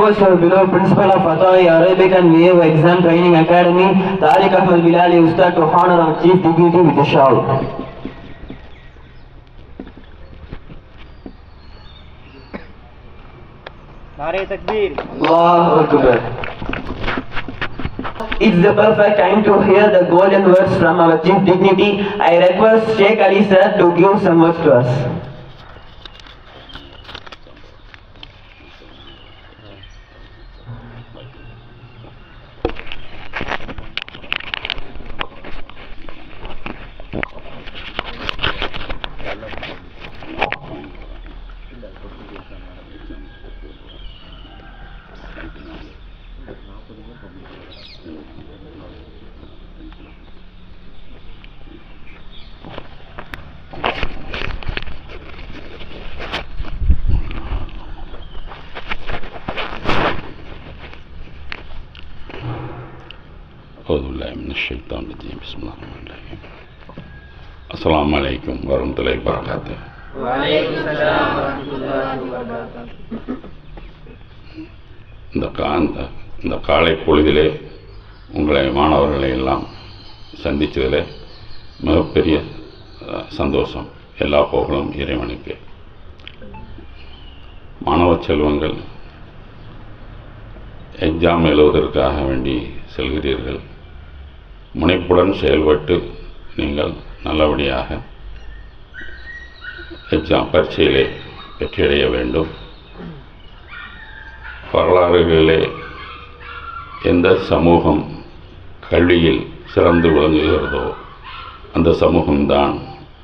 request our beloved principal of Atawi Arabic and Naval Exam Training Academy, Tariq Ahmed Bilali Ustad to honor our chief dignity with a shout. It's the perfect time to hear the golden words from our chief dignity. I request Sheikh Ali sir to give some words to us. أعوذ بالله من الشيطان الرجيم بسم الله الرحمن الرحيم السلام عليكم ورحمة الله وبركاته இந்த கா இந்த இந்த காலை பொழுதிலே உங்களை மாணவர்களை எல்லாம் சந்தித்ததில் மிகப்பெரிய அஹ், சந்தோஷம் எல்லா புகழும் இறைவனுக்கு மாணவ செல்வங்கள் எக்ஸாம் எழுதுவதற்காக வேண்டி செல்கிறீர்கள் முனைப்புடன் செயல்பட்டு நீங்கள் நல்லபடியாக எக்ஸாம் பரீட்சையிலே வெற்றியடைய வேண்டும். வரலாறுகளிலே எந்த சமூகம் கல்வியில் சிறந்து விளங்குகிறதோ அந்த சமூகம்தான்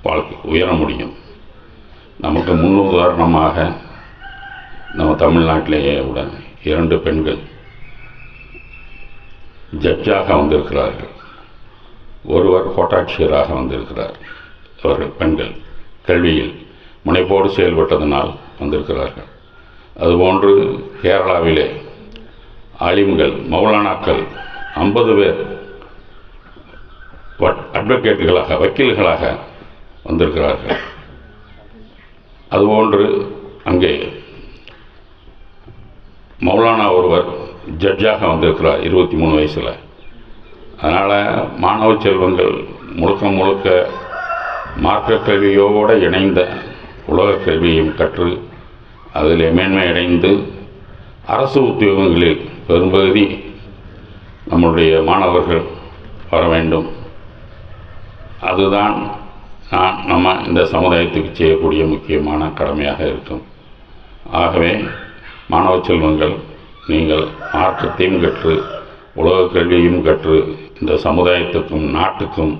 வாழ்க்கை உயர முடியும். நமக்கு முன் உதாரணமாக நம்ம தமிழ்நாட்டிலேயே உடன் இரண்டு பெண்கள் ஜட்ஜாக வந்திருக்கிறார்கள். ஒருவர் கோட்டாட்சியராக வந்திருக்கிறார். அவர்கள் பெண்கள். கல்வியில் முனைப்போடு செயல்பட்டதனால் வந்திருக்கிறார்கள். அதுபோன்று கேரளாவிலே ஆலிம்கள் மௌலானாக்கள் ஐம்பது பேர் அட்வொகேட்டுகளாக வக்கீல்களாக வந்திருக்கிறார்கள். அதுபோன்று அங்கே மௌலானா ஒருவர் ஜட்ஜாக வந்திருக்கிறார் இருபத்தி மூணு வயசில். அதனால் மாணவ செல்வங்கள் முழுக்க முழுக்க மார்க்க கல்வியோடு இணைந்த உலக கல்வியையும் கற்று அதில் மேன்மை அடைந்து அரசு உத்தியோகங்களில் பெரும்பகுதி நம்முடைய மாணவர்கள் வர வேண்டும். அதுதான் நான் நம்ம இந்த சமுதாயத்துக்கு செய்யக்கூடிய முக்கியமான கடமையாக இருக்கும். ஆகவே மாணவ செல்வங்கள் நீங்கள் மாற்றத்தையும் கற்று உலக கல்வியும் கற்று இந்த சமுதாயத்துக்கும் நாட்டுக்கும்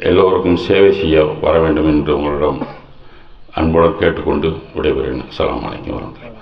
எல்லோருக்கும் சேவை செய்ய வர வேண்டும் என்று உங்களிடம் அன்புடன் கேட்டுக்கொண்டு விடைபெறுகிறேன் சலாம் அலைக்கும் வரமத்துல்லாஹி